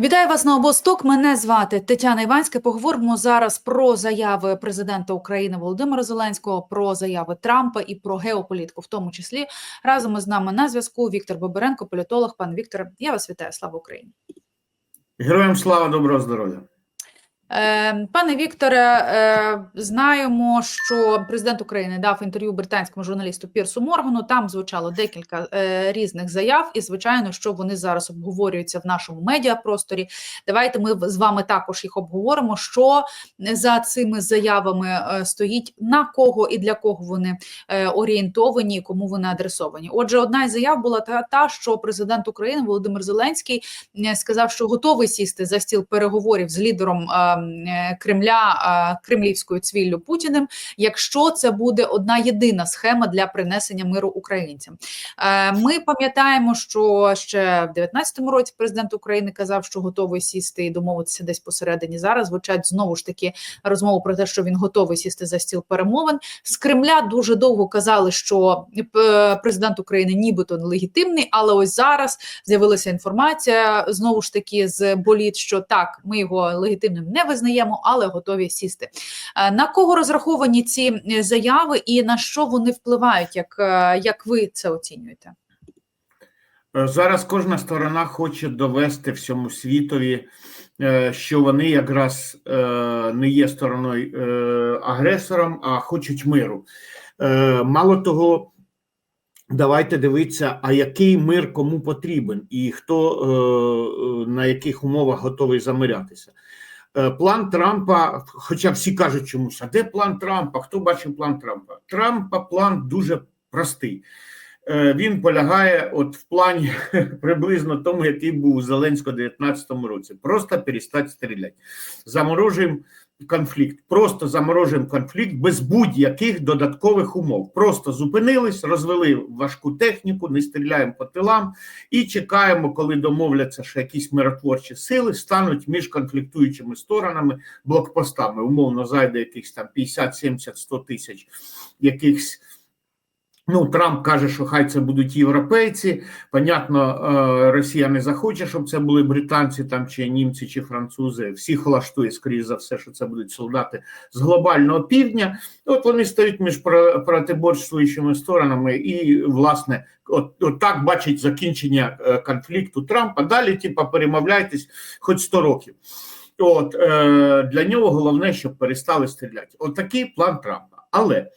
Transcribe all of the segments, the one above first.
Вітаю вас на обосток. Мене звати Тетяна Іванська. Поговоримо зараз про заяви президента України Володимира Зеленського, про заяви Трампа і про геополітику, в тому числі разом із нами на зв'язку Віктор Боберенко, політолог. Пан Віктор, я вас вітаю. Слава Україні. Героям слава, доброго здоров'я. Е, Пане Вікторе, е, знаємо, що президент України дав інтерв'ю британському журналісту Пірсу Моргану. Там звучало декілька е, різних заяв, і звичайно, що вони зараз обговорюються в нашому медіапросторі. Давайте ми з вами також їх обговоримо. Що за цими заявами е, стоїть, на кого і для кого вони орієнтовані, кому вони адресовані. Отже, одна із заяв була та, та що президент України Володимир Зеленський сказав, що готовий сісти за стіл переговорів з лідером. Е, Кремля е, кремлівською цвіллю Путіним, якщо це буде одна єдина схема для принесення миру українцям. Е, Ми пам'ятаємо, що ще в 19-му році президент України казав, що готовий сісти і домовитися десь посередині. Зараз звучать знову ж таки розмови про те, що він готовий сісти за стіл перемовин. З Кремля дуже довго казали, що президент України нібито нелегітимний, але ось зараз з'явилася інформація знову ж таки з боліт, що так, ми його легітимним не визнаємо, але готові сісти. Е, На кого розраховані ці е, заяви і на що вони впливають, як, е, як ви це оцінюєте? Зараз кожна сторона хоче довести всьому світові, що вони якраз не є стороною агресором, а хочуть миру. Мало того, давайте дивитися, а який мир кому потрібен, і хто на яких умовах готовий замирятися. План Трампа, хоча всі кажуть чомусь, а де план Трампа? Хто бачив план Трампа? Трампа план дуже простий. Він полягає от в плані приблизно тому, який був у Зеленського у 2019 році. Просто перестати стріляти. Заморожуємо конфлікт. Просто заморожуємо конфлікт без будь-яких додаткових умов. Просто зупинились, розвели важку техніку, не стріляємо по тилам і чекаємо, коли домовляться, що якісь миротворчі сили стануть між конфліктуючими сторонами блокпостами. Умовно зайде якихось там 50, 70, 100 тисяч якихось. Ну, Трамп каже, що хай це будуть європейці. Понятно, Росія не захоче, щоб це були британці, там чи німці, чи французи. Всіх влаштує, скоріш за все, що це будуть солдати з глобального півдня. От вони стають між протиборствуючими сторонами, і, власне, от, от так бачить закінчення конфлікту Трампа. Далі, типа, перемовляйтесь хоч 100 років. От для нього головне, щоб перестали стріляти. От такий план Трампа. Але.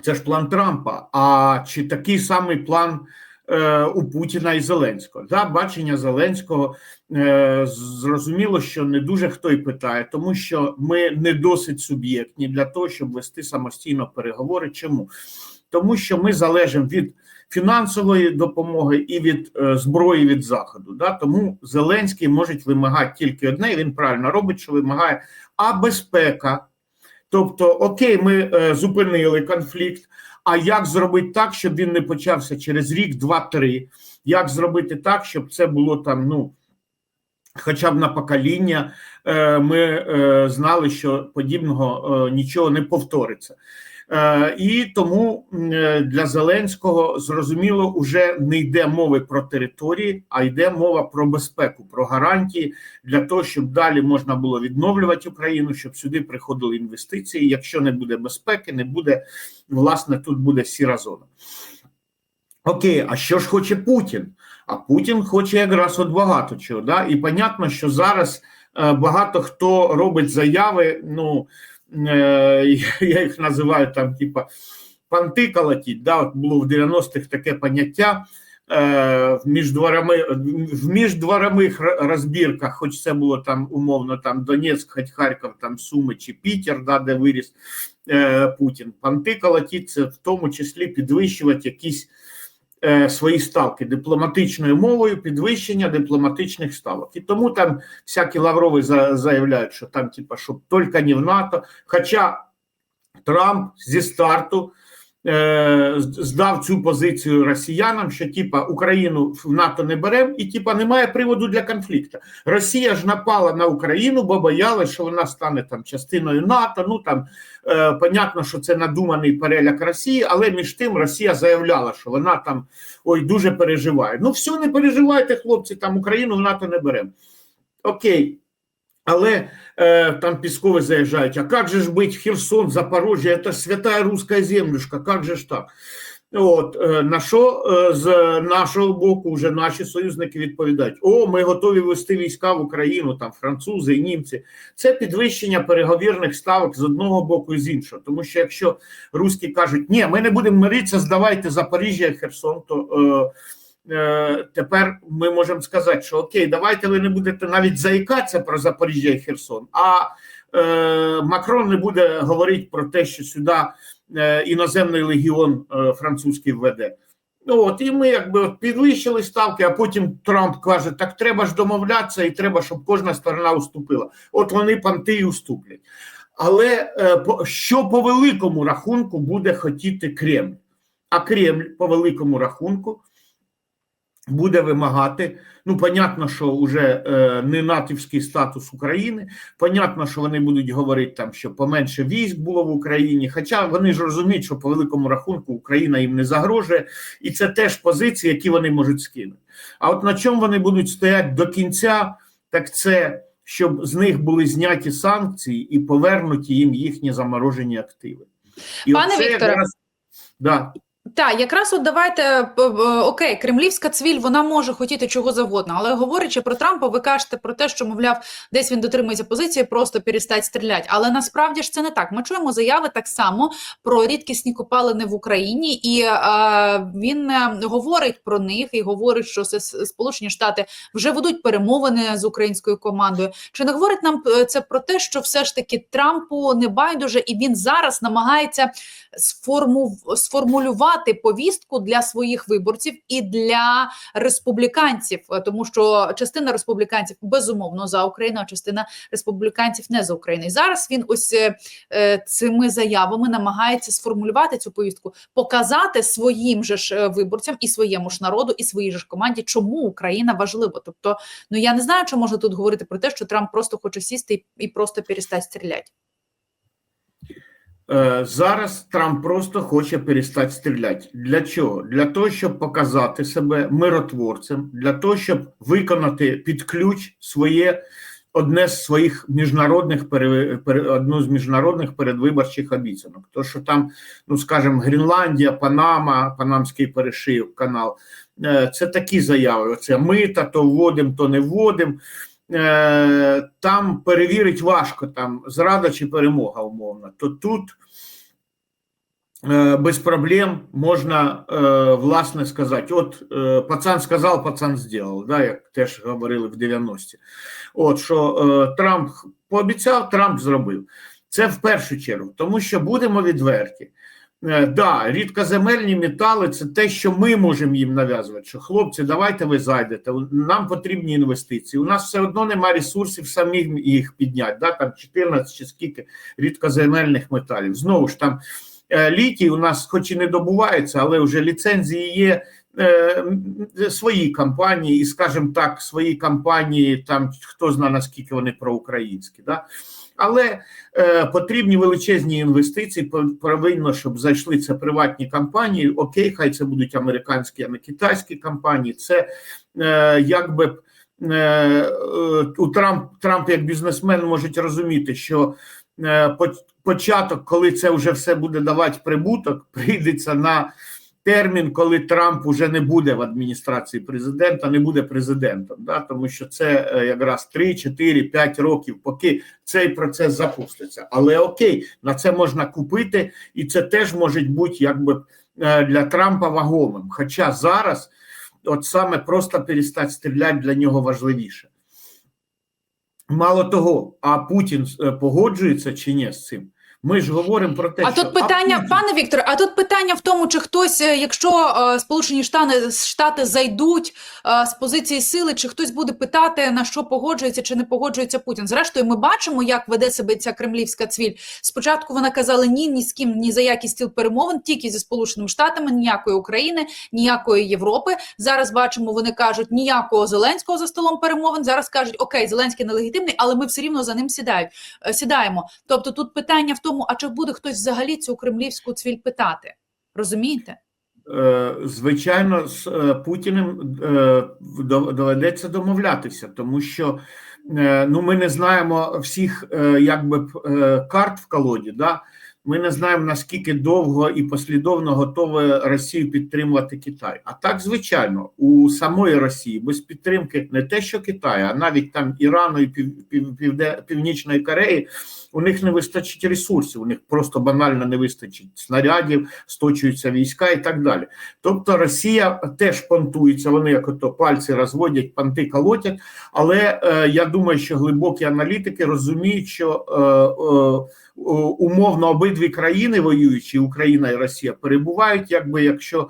Це ж план Трампа. А чи такий самий план е, у Путіна і Зеленського? Да, Бачення Зеленського е, зрозуміло, що не дуже хто й питає, тому що ми не досить суб'єктні для того, щоб вести самостійно переговори. Чому? Тому що ми залежимо від фінансової допомоги і від е, зброї від заходу. Да? Тому Зеленський може вимагати тільки одне, і він правильно робить, що вимагає, а безпека. Тобто, окей, ми е, зупинили конфлікт. А як зробити так, щоб він не почався через рік, два-три? Як зробити так, щоб це було там, ну хоча б на покоління, е, ми е, знали, що подібного е, нічого не повториться. Е, і тому е, для Зеленського зрозуміло вже не йде мови про території, а йде мова про безпеку, про гарантії для того, щоб далі можна було відновлювати Україну, щоб сюди приходили інвестиції. Якщо не буде безпеки, не буде власне тут буде сіра зона. Окей, а що ж хоче Путін? А Путін хоче якраз от багато чого. Да? І понятно, що зараз е, багато хто робить заяви. ну, я їх називаю там, типа панти колотіть. Да, от було в 90-х таке поняття в міждворами, міждворових розбірках, хоч це було там умовно там Донецьк, хоч Харків, там Суми чи Пітер, да, де виріс Путін. Панти колотіть це в тому числі підвищувати якісь. Свої ставки дипломатичною мовою, підвищення дипломатичних ставок. І тому там всякі Лаврови заявляють, що там, типа, щоб тільки не в НАТО. Хоча Трамп зі старту е, здав цю позицію росіянам, що типа Україну в НАТО не беремо, і типа немає приводу для конфлікту. Росія ж напала на Україну, бо боялась, що вона стане там частиною НАТО. Ну там е, понятно, що це надуманий переляк Росії, але між тим Росія заявляла, що вона там ой дуже переживає. Ну все, не переживайте, хлопці, там Україну в НАТО не беремо. Окей. Але э, там Песковы заезжают, а как же ж быть Херсон, Запорожье, это ж святая русская землюшка, как же ж так? От, е, на що е, з нашого боку вже наші союзники відповідають: О, ми готові вести війська в Україну, там французи і німці. Це підвищення переговірних ставок з одного боку і з іншого. Тому що якщо руські кажуть, ні, ми не будемо миритися, здавайте Запоріжжя і Херсон, то е, е, тепер ми можемо сказати, що окей, давайте ви не будете навіть заїкатися про Запоріжжя і Херсон, а е, Макрон не буде говорити про те, що сюди е, іноземний легіон е, французький введе. Ну, от, і ми якби підвищили ставки, а потім Трамп каже: так треба ж домовлятися, і треба, щоб кожна сторона уступила. От вони панти і уступлять. Але е, що по великому рахунку буде хотіти Кремль? А Кремль по великому рахунку буде вимагати. Ну, понятно, що вже е, не натівський статус України. Понятно, що вони будуть говорити там, що поменше військ було в Україні. Хоча вони ж розуміють, що по великому рахунку Україна їм не загрожує, і це теж позиції, які вони можуть скинути. А от на чому вони будуть стояти до кінця, так це щоб з них були зняті санкції і повернуті їм їхні заморожені активи. І Пане Вікторе, якраз- да. Так, якраз от давайте п- п- окей, кремлівська цвіль вона може хотіти чого завгодно, але говорячи про Трампа, ви кажете про те, що мовляв, десь він дотримується позиції, просто перестать стріляти. Але насправді ж це не так. Ми чуємо заяви так само про рідкісні копалини в Україні, і е, він е, говорить про них і говорить, що Сполучені Штати вже ведуть перемовини з українською командою. Чи не говорить нам е, це про те, що все ж таки Трампу не байдуже, і він зараз намагається сформу... сформулювати повістку для своїх виборців і для республіканців, е, тому що частина республіканців безумовно за Україну, а частина республіканців не за Україну. І зараз він ось е, е, цими заявами намагається сформулювати цю повістку, показати своїм же ж виборцям і своєму ж народу, і своїй же ж команді, чому Україна важлива. Тобто, ну я не знаю, чи можна тут говорити про те, що Трамп просто хоче сісти і просто перестати стріляти. Е, Зараз Трамп просто хоче перестати стріляти. Для чого? Для того, щоб показати себе миротворцем, для того, щоб виконати під ключ своє одне з своїх міжнародних одну з міжнародних передвиборчих обіцянок. То, що там, ну скажімо, Гренландія, Панама, Панамський перешив канал. е, Це такі заяви. Оце ми та то вводимо, то не вводимо. Е, Там перевірить важко, там зрада чи перемога, умовно. То тут е, без проблем можна е, власне сказати: от е, пацан сказав, пацан зробив, да, як теж говорили в 90-ті. От що е, Трамп пообіцяв, Трамп зробив. Це в першу чергу, тому що будемо відверті. Е, Да, рідкоземельні метали це те, що ми можемо їм нав'язувати. Що хлопці, давайте ви зайдете. Нам потрібні інвестиції. У нас все одно немає ресурсів самих їх підняти. Да? Там 14 чи скільки рідкоземельних металів. Знову ж там е, літій у нас, хоч і не добувається, але вже ліцензії є. е, Свої компанії, і, скажімо так, свої компанії, там хто знає наскільки вони проукраїнські. Да? Але е, потрібні величезні інвестиції. по- Повинно, щоб зайшли це приватні компанії. Окей, хай це будуть американські, а не китайські компанії. Це е, якби е, у Трамп Трамп як бізнесмен можуть розуміти, що е, початок, коли це вже все буде давати прибуток, прийдеться на термін, коли Трамп уже не буде в адміністрації президента, не буде президентом, да, тому що це е, якраз 3, 4, 5 років, поки цей процес запуститься. Але окей, на це можна купити, і це теж може бути якби е, для Трампа вагомим. Хоча зараз, от саме просто перестати стріляти для нього важливіше. Мало того, а Путін е, погоджується чи ні з цим? Ми ж говоримо про те, А що тут питання, Путін- пане Вікторе, а тут питання в тому, чи хтось, е, якщо е, Сполучені Штати, Штати зайдуть е, з позиції сили, чи хтось буде питати, на що погоджується чи не погоджується Путін. Зрештою, ми бачимо, як веде себе ця кремлівська цвіль. Спочатку вона казала ні, ні з ким, ні за який стіл перемовин, тільки зі Сполученими Штатами, ніякої України, ніякої Європи. Зараз бачимо, вони кажуть ніякого Зеленського за столом перемовин. Зараз кажуть, окей, Зеленський нелегітимний, але ми все рівно за ним сідають, е, сідаємо. Тобто тут питання в тому, а чи буде хтось взагалі цю кремлівську цвіль питати? Розумієте? Е, Звичайно, з е, Путіним е, доведеться домовлятися, тому що ну, ми не знаємо всіх якби карт в колоді. Да? Ми не знаємо наскільки довго і послідовно готова Росію підтримувати Китай. А так, звичайно, у самої Росії без підтримки не те, що Китаю, а навіть там Ірану і Північної Кореї. У них не вистачить ресурсів, у них просто банально не вистачить снарядів, сточуються війська і так далі. Тобто Росія теж понтується, вони як ото пальці розводять, панти колотять. Але е, я думаю, що глибокі аналітики розуміють, що е, е, умовно обидві країни воюючі, Україна і Росія, перебувають, якби якщо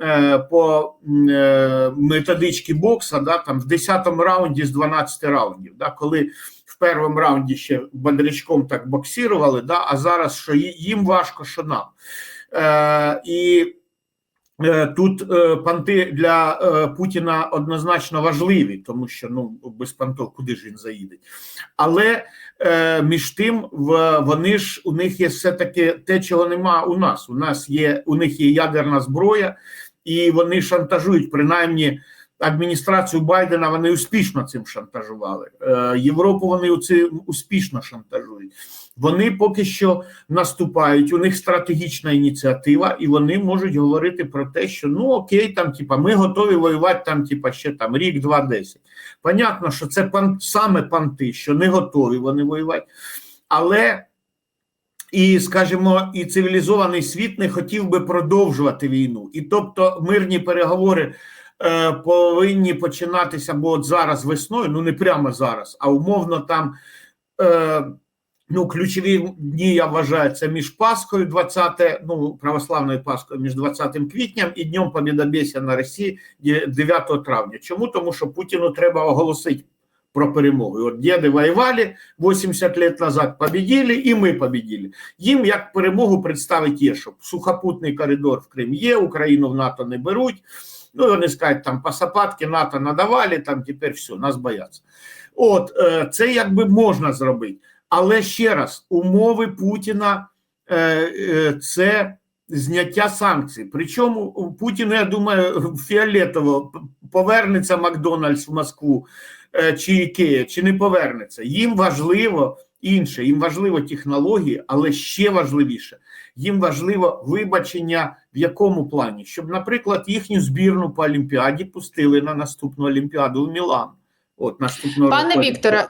е, по е, методичці бокса, да, там в 10-му раунді з 12 раундів, да, коли в першому раунді ще бандрячком так боксірували, да, а зараз що їм важко, що нам. Е, і Тут е, панти для е, Путіна однозначно важливі, тому що ну без пантов куди ж він заїде. Але е, між тим вони ж у них є все таки те, чого нема у нас. У нас є у них є ядерна зброя, і вони шантажують принаймні. Адміністрацію Байдена вони успішно цим шантажували. Е, Європу вони цим успішно шантажують. Вони поки що наступають. У них стратегічна ініціатива, і вони можуть говорити про те, що ну окей, там типа ми готові воювати там, типа ще там рік, два, десять. Понятно, що це пан саме панти, що не готові вони воювати, але. І, скажімо, і цивілізований світ не хотів би продовжувати війну. І тобто мирні переговори е, повинні починатися або от зараз весною, ну не прямо зараз, а умовно там. Е, Ну, ключові дні я вважаю це між Пасхою, 20, ну православною Пасхою, між 20 квітням і Днем Побєдобєсія на Росії 9 травня. Чому? Тому що Путіну треба оголосити про перемогу. От діди воювали 80 років назад, победили, і ми победили. Їм як перемогу представить є, що сухопутний коридор в Крим є, Україну в НАТО не беруть. Ну, вони скажуть, там пасапатки НАТО надавали, там тепер все, нас бояться. От е, це якби можна зробити. Але ще раз, умови Путіна е, е, це зняття санкцій. Причому у Путіна, я думаю, фіолетово повернеться Макдональдс в Москву е, чи Ікея, чи не повернеться. Їм важливо інше, їм важливо технології, але ще важливіше. Їм важливо вибачення в якому плані, щоб, наприклад, їхню збірну по Олімпіаді пустили на наступну Олімпіаду в Мілан. От наступного Пане. Вікторе,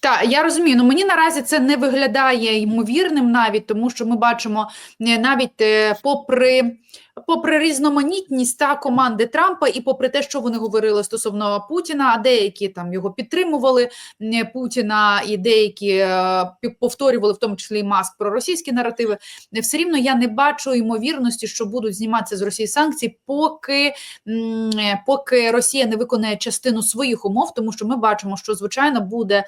так, я розумію. Ну мені наразі це не виглядає ймовірним навіть, тому що ми бачимо е, навіть е, попри. Попри різноманітність та команди Трампа, і попри те, що вони говорили стосовно Путіна, а деякі там його підтримували Путіна, і деякі е, повторювали, в тому числі і маск про російські наративи. Все рівно я не бачу ймовірності, що будуть зніматися з Росії санкції, поки, поки Росія не виконає частину своїх умов, тому що ми бачимо, що звичайно буде е,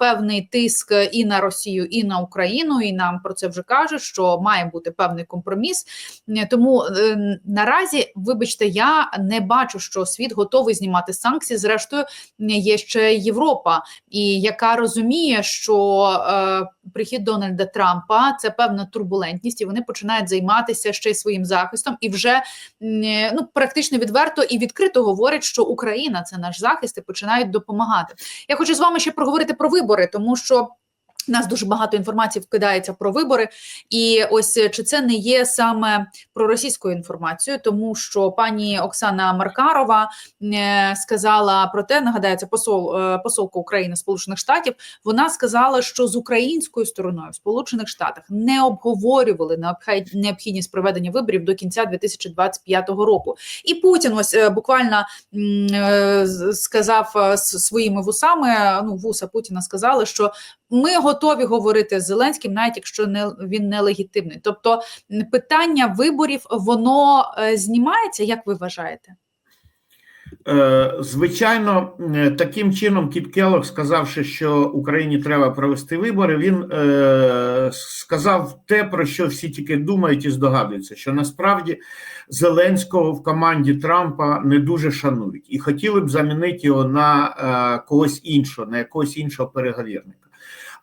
певний тиск і на Росію, і на Україну, і нам про це вже кажуть, що має бути певний компроміс. Е, Тому е, наразі, вибачте, я не бачу, що світ готовий знімати санкції. Зрештою, є ще Європа, і яка розуміє, що е, прихід Дональда Трампа це певна турбулентність, і вони починають займатися ще й своїм захистом, і вже е, ну практично відверто і відкрито говорять, що Україна це наш захист і починають допомагати. Я хочу з вами ще проговорити про вибори, тому що. У нас дуже багато інформації вкидається про вибори, і ось е, чи це не є саме проросійською інформацією, тому що пані Оксана Маркарова е, сказала про те, нагадається, посол е, посолка України Сполучених Штатів. Вона сказала, що з українською стороною в Сполучених Штатах не обговорювали необхід- необхідність проведення виборів до кінця 2025 року. І Путін ось буквально сказав своїми вусами. Ну, вуса Путіна сказали, що ми готові говорити з Зеленським, навіть якщо не він нелегітимний. Тобто питання виборів воно е, знімається, як ви вважаєте? Е, Звичайно, таким чином Кіт Келлог, сказавши, що Україні треба провести вибори, він е, сказав те, про що всі тільки думають і здогадуються, що насправді Зеленського в команді Трампа не дуже шанують і хотіли б замінити його на когось іншого, на якогось іншого переговірника.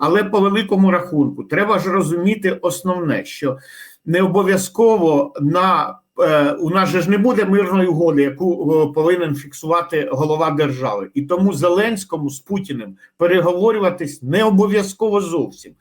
Але по великому рахунку треба ж розуміти основне, що не обов'язково на е, у нас же ж не буде мирної угоди, яку е, повинен фіксувати голова держави, і тому Зеленському з Путіним переговорюватись не обов'язково зовсім.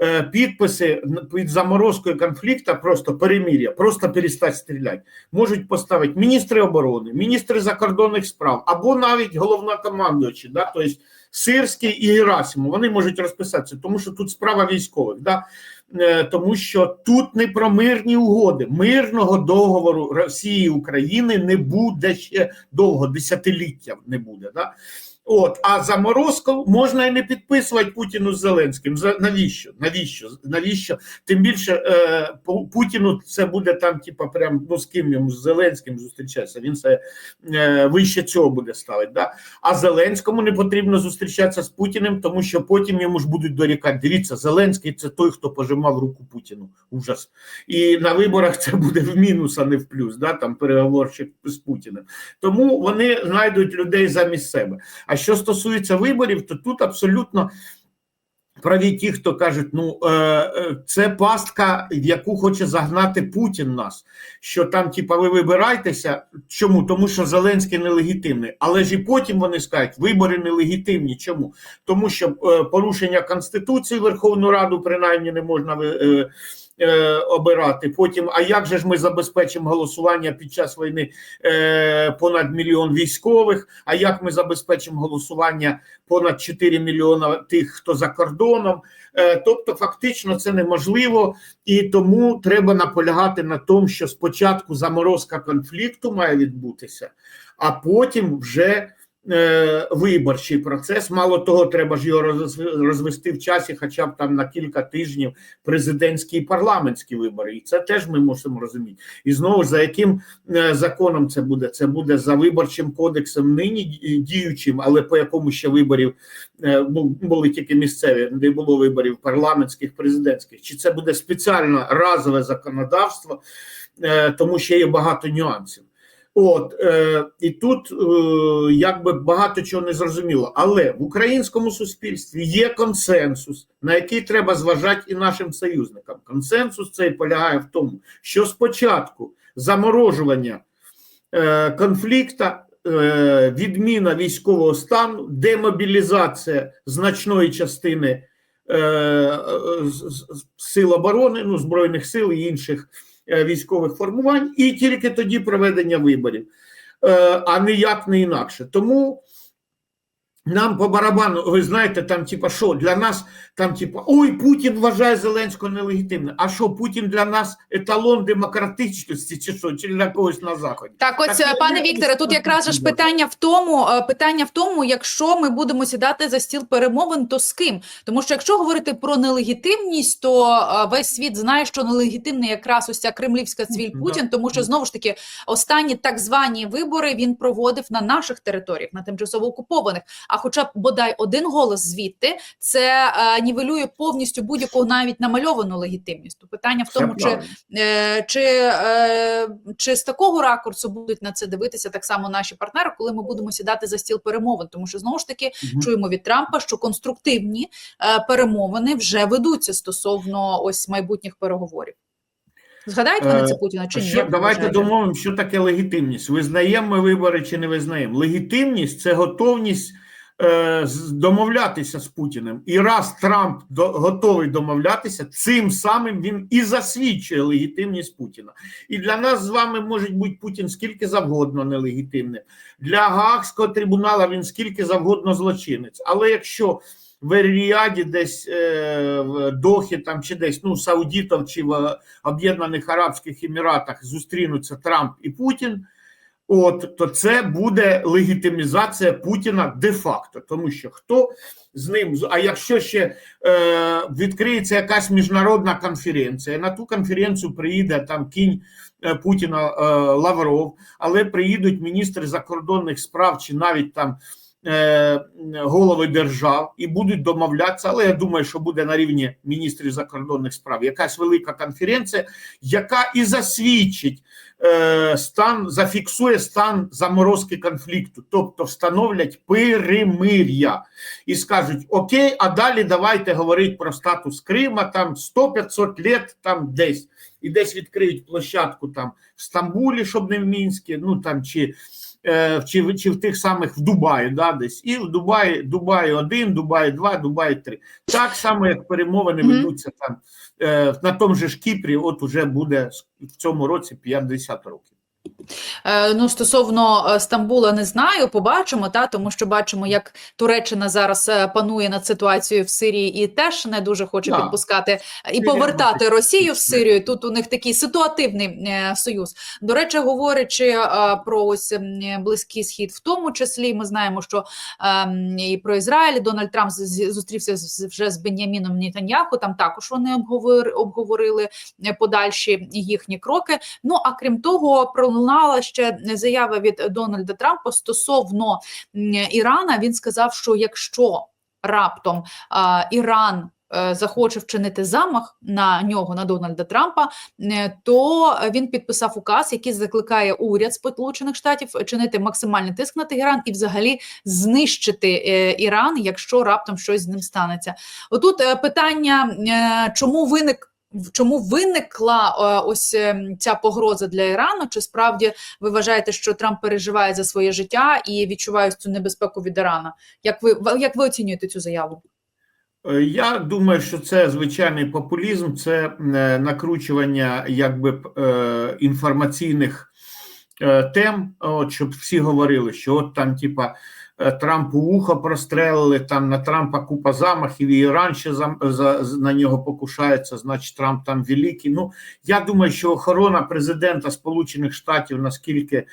Е, Підписи під заморозкою конфлікту, просто перемір'я, просто перестати стріляти, можуть поставити міністри оборони, міністри закордонних справ або навіть головнокомандуючі, да, тобто Сирський і Герасимов, вони можуть розписатися, тому що тут справа військових. Да? Е, тому що тут не про мирні угоди. Мирного договору Росії і України не буде ще довго, десятиліття не буде. Да? От, а заморозку можна і не підписувати Путіну з Зеленським. Навіщо? Навіщо? Навіщо? Тим більше е, Путіну це буде там, типа, прям ну з ким йому з Зеленським зустрічатися. Він це е, вище цього буде ставити. Да? А Зеленському не потрібно зустрічатися з Путіним, тому що потім йому ж будуть дорікати. Дивіться, Зеленський це той, хто пожимав руку Путіну. Ужас. І на виборах це буде в мінус, а не в плюс. Да? Там переговорщик з Путіним. Тому вони знайдуть людей замість себе. А що стосується виборів, то тут абсолютно. Праві ті, хто кажуть, ну е, е, це пастка, в яку хоче загнати Путін нас. Що там, типа, ви вибирайтеся. Чому? Тому що Зеленський нелегітимний. Але ж і потім вони скажуть, вибори нелегітимні. Чому? Тому що е, порушення Конституції Верховну Раду принаймні не можна е, е, обирати. Потім, а як же ж ми забезпечимо голосування під час війни е, понад мільйон військових? А як ми забезпечимо голосування понад 4 мільйона тих, хто за кордоном? Е, тобто, фактично, це неможливо, і тому треба наполягати на тому, що спочатку заморозка конфлікту має відбутися, а потім вже. Е, Виборчий процес, мало того, треба ж його розвести в часі, хоча б там на кілька тижнів президентські і парламентські вибори, і це теж ми мусимо розуміти. І знову ж за яким е, законом це буде? Це буде за виборчим кодексом нині діючим, але по якому ще виборів е, були тільки місцеві, не було виборів парламентських, президентських. Чи це буде спеціально разове законодавство, тому що є багато нюансів. От е, і тут е, якби багато чого не зрозуміло. Але в українському суспільстві є консенсус, на який треба зважати і нашим союзникам. Консенсус цей полягає в тому, що спочатку заморожування е, конфлікта, е, відміна військового стану, демобілізація значної частини е, сил оборони, ну збройних сил і інших військових формувань, і тільки тоді проведення виборів, е, а ніяк не інакше. Тому нам по барабану, ви знаєте, там, типа, що для нас, там, типа, ой, Путін вважає Зеленського нелегітимним. А що, Путін для нас еталон демократичності, чи що, чи для когось на заході? Так, ось Так, е, пане я- Вікторе, тут якраз ж питання в тому, е, питання в тому, якщо ми будемо сідати за стіл перемовин, то з ким? Тому що якщо говорити про нелегітимність, то е, весь світ знає, що нелегітимний якраз ось ця кремлівська цвіль. Путін, тому що знову ж таки останні так звані вибори він проводив на наших територіях, на тимчасово окупованих. А хоча б бодай один голос звідти, це е, нівелює повністю будь-яку навіть намальовану легітимність. То питання в тому, чи. Е, Чи, е, чи з такого ракурсу будуть на це дивитися так само наші партнери, коли ми будемо сідати за стіл перемовин? Тому що знову ж таки Мгм. чуємо від Трампа, що конструктивні е, перемовини вже ведуться стосовно ось майбутніх переговорів. Згадають вони Е, це Путіна чи ні? Що, давайте домовимо, що таке легітимність. Визнаємо ми вибори чи не визнаємо. Легітимність це готовність домовлятися з Путіним. І раз Трамп готовий домовлятися, цим самим він і засвідчує легітимність Путіна. І для нас з вами може бути Путін скільки завгодно нелегітимним. Для Гаагського трибунала він скільки завгодно злочинець. Але якщо в Ріаді десь е, в Дохі там чи десь ну Саудітів чи в Об'єднаних Арабських Еміратах зустрінуться Трамп і Путін, От то це буде легітимізація Путіна де-факто, тому що хто з ним а якщо ще е, відкриється якась міжнародна конференція, на ту конференцію приїде там кінь е, Путіна е, Лавров, але приїдуть міністри закордонних справ чи навіть там е, голови держав і будуть домовлятися. Але я думаю, що буде на рівні міністрів закордонних справ якась велика конференція, яка і засвідчить стан, зафіксує стан заморозки конфлікту, тобто встановлять перемир'я і скажуть: Окей, а далі давайте говорити про статус Крима, там 100-500 літ там десь. І десь відкриють площадку там в Стамбулі, щоб не в Мінську, ну там чи, е, чи, в- чи в тих самих в Дубаї, да, десь. І в Дубаї, Дубаї 1, Дубаї 2, Дубаї 3. Так само, як перемовини Мгм. ведуться там е, на тому же ж Кіпрі, от уже буде в цьому році 50 років. Е, Ну, стосовно е, Стамбула, не знаю, побачимо, та тому що бачимо, як Туреччина зараз е, панує над ситуацією в Сирії і теж не дуже хоче Да. підпускати і повертати Росію в. Сирію. Тут у них такий ситуативний союз. До речі, говорячи про ось близький схід, в тому числі ми знаємо, що ем, і про Ізраїль Дональд Трамп зустрівся вже з Беняміном Нетаньяху. Там також вони обговор- обговорили подальші їхні кроки. Ну а крім того, пролунала ще заява від Дональда Трампа стосовно Ірана. Він сказав, що якщо раптом Іран е, захоче вчинити замах на нього, на Дональда Трампа, то він підписав указ, який закликає уряд Сполучених Штатів чинити максимальний тиск на Тегеран і взагалі знищити е, Іран, якщо раптом щось з ним станеться. Отут е, питання, чому виник. Чому виникла е, ось е, ця погроза для Ірану? Чи справді ви вважаєте, що Трамп переживає за своє життя і відчуває цю небезпеку від Ірана? Як ви як ви оцінюєте цю заяву? Е, Я думаю, що це звичайний популізм, це накручування якби інформаційних тем, от, щоб всі говорили, що от там, типа, Трампу вуха прострелили, там на Трампа купа замахів, і Іран ще за, за, на нього покушається, значить Трамп там великий. Ну, я думаю, що охорона президента Сполучених Штатів наскільки е,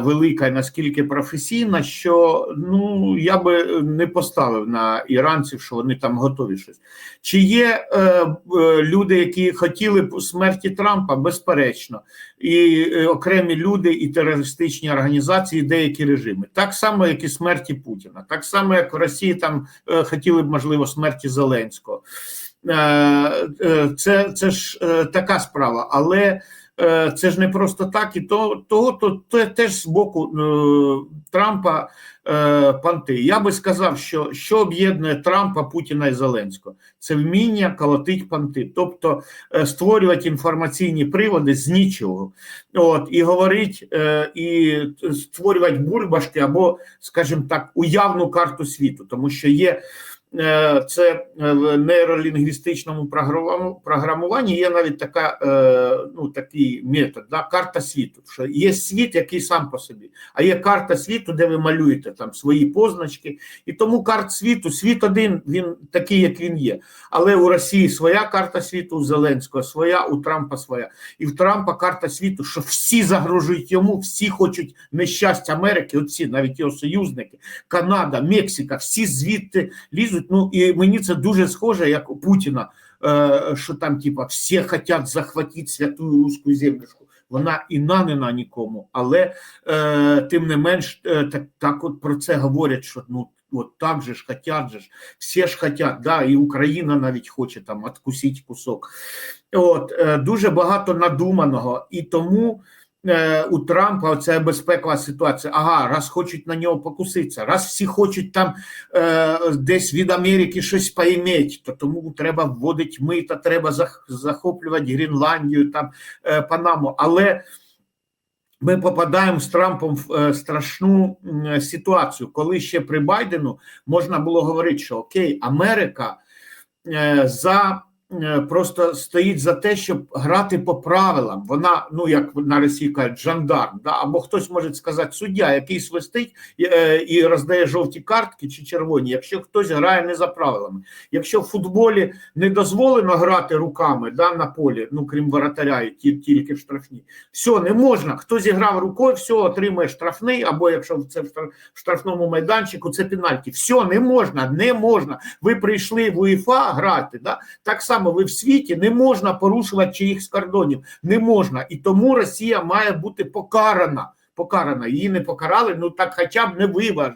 велика і наскільки професійна, що ну я би не поставив на іранців, що вони там готові щось. Чи є е, е, люди, які хотіли б смерті Трампа? Безперечно, і е, окремі люди, і терористичні організації, і деякі режими, так само, як і смерті Путіна, так само, як в Росії там е, хотіли б можливо смерті Зеленського. Е, е, Це, це ж е, така справа, але е, це ж не просто так, і то, того то, то теж з боку е, Трампа е, панти. Я би сказав, що що об'єднує Трампа, Путіна і Зеленського, це вміння колотить панти, тобто е, створювати інформаційні приводи з нічого, от і говорить, е, і створювати бульбашки або, скажімо так, уявну карту світу, тому що є. Е, Це е, в нейролінгвістичному програму- програмуванні є навіть така, е, ну, такий метод, да, карта світу. Що є світ, який сам по собі, а є карта світу, де ви малюєте там свої позначки. І тому карт світу, світ один, він такий, як він є. Але у Росії своя карта світу, у Зеленського своя, у Трампа своя. І в Трампа карта світу, що всі загрожують йому, всі хочуть нещастя Америки, оці навіть його союзники, Канада, Мексика, всі звідти лізуть. Ну і мені це дуже схоже, як у Путіна, е, що там, типа, всі хочуть захватити святу руську землюшку. Вона і нанена нікому, але е, тим не менш е, так, так от про це говорять, що ну от так же ж хотять же ж, всі ж хотять, да, і Україна навіть хоче там откусити кусок. От е, дуже багато надуманого, і тому у Трампа оця безпекова ситуація. Ага, раз хочуть на нього покуситися, раз всі хочуть там е, десь від Америки щось поіметь, то тому треба вводити мита, треба зах- захоплювати Гренландію, там е, Панаму. Але ми попадаємо з Трампом в е, страшну ситуацію, коли ще при Байдену можна було говорити, що окей, Америка е, за е, просто стоїть за те, щоб грати по правилам. Вона, ну як на Росії кажуть, жандарм, да? або хтось може сказати суддя, який свистить і, е, роздає жовті картки чи червоні, якщо хтось грає не за правилами. Якщо в футболі не дозволено грати руками да, на полі, ну крім воротаря, і тільки в штрафній, все, не можна. Хто зіграв рукою, все отримує штрафний, або якщо це в штрафному майданчику, це пенальті. Все, не можна, не можна. Ви прийшли в УЄФА грати, да? так само ви в світі не можна порушувати чиїхсь кордонів. Не можна. І тому Росія має бути покарана. Покарана, її не покарали, ну так хоча б не вива,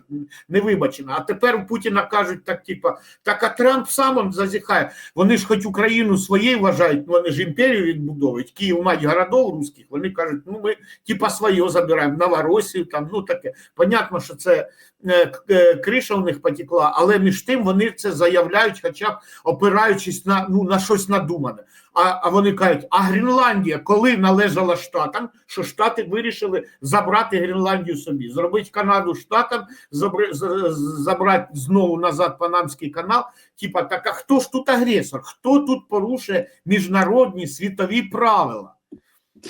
не вибачена. А тепер Путіна кажуть так, типа, так а Трамп сам зазіхає. Вони ж хоч Україну своєю вважають, вони ж імперію відбудовують, Київ мать городов русських. Вони кажуть, ну ми типа своє забираємо, Новоросію, там, ну таке. Понятно, що це е, е, криша у них потекла, але між тим вони це заявляють, хоча б опираючись на, ну, на щось надумане. А, а вони кажуть, а Гренландія коли належала штатам, що штати вирішили забрати Гренландію собі, зробити Канаду штатам, забрати знову назад Панамський канал. Типа, так а хто ж тут агресор? Хто тут порушує міжнародні світові правила?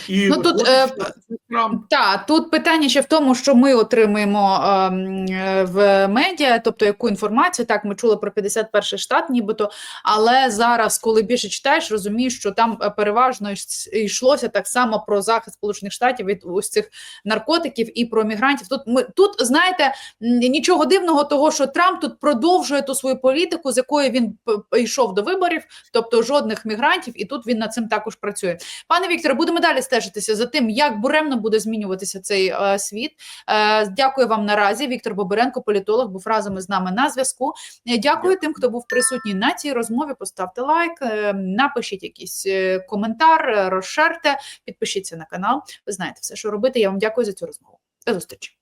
І Ну, тут, е. Так, тут питання ще в тому, що ми отримуємо ем, е, в медіа, тобто яку інформацію. Так, ми чули про 51 штат, нібито, але зараз, коли більше читаєш, розумієш, що там е, переважно йшлося так само про захист Сполучених Штатів від ось цих наркотиків і про мігрантів. Тут ми тут знаєте нічого дивного, того що Трамп тут продовжує ту свою політику, з якої він йшов до виборів, тобто жодних мігрантів, і тут він над цим також працює. Пане Вікторе, будемо далі стежитися за тим, як буремно буде змінюватися цей е, світ. Е, дякую вам наразі. Віктор Боберенко, політолог, був разом із нами на зв'язку. Е, Дякую тим, хто був присутній на цій розмові. Поставте лайк, е, напишіть якийсь коментар, розшарте, підпишіться на канал. Ви знаєте все, що робити. Я вам дякую за цю розмову. До зустрічі.